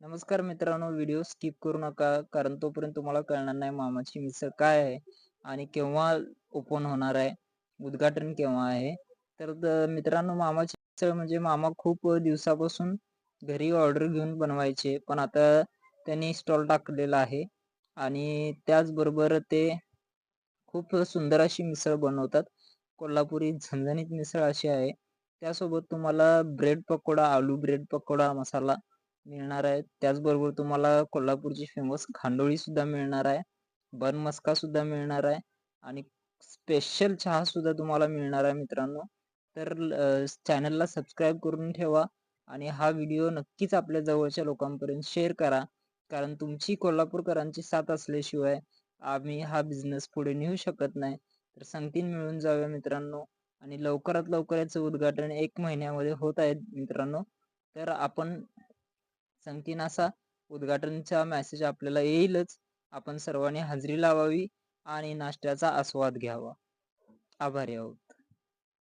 नमस्कार मित्रांनो video skip करू नका कारण तोपर्यंत तुम्हाला कळणार नाही मामाची मिसळ काय आहे आणि केव्हा ओपन होणार आहे उद्घाटन केव्हा आहे. तर मित्रांनो मामाची मिसळ म्हणजे मामा खूप दिवसापासून घरी ऑर्डर घेऊन बनवायचे पण आता त्यांनी स्टॉल टाकलेला आहे आणि त्याचबरोबर ते खूप सुंदर अशी मिसळ बनवतात. कोल्हापुरी झणझणीत मिसळ अशी आहे. त्यासोबत तुम्हाला ब्रेड पकोडा आलू ब्रेड पकोडा मसाला मिळणार आहे. त्याचबरोबर तुम्हाला कोल्हापूरची फेमस खांडोळी सुद्धा मिळणार आहे. बन मस्का सुद्धा मिळणार आहे. आणि स्पेशल चहा सुद्धा तुम्हाला मिळणार आहे मित्रांनो. तर चॅनलला सबस्क्राईब करून ठेवा आणि हा व्हिडिओ नक्कीच आपल्या जवळच्या लोकांपर्यंत शेअर करा. कारण तुमची कोल्हापूरकरांची साथ असल्याशिवाय आम्ही हा बिझनेस पुढे नेऊ शकत नाही. तर संगतीन मिळून जाऊया मित्रांनो. आणि लवकरात लवकर याचं उद्घाटन एक महिन्यामध्ये होत आहे मित्रांनो. तर आपण संगतीन असा उद्घाटनचा मेसेज आपल्याला येईलच. आपण सर्वांनी हजेरी लावावी आणि नाश्त्याचा आस्वाद घ्यावा. आभारी आहोत.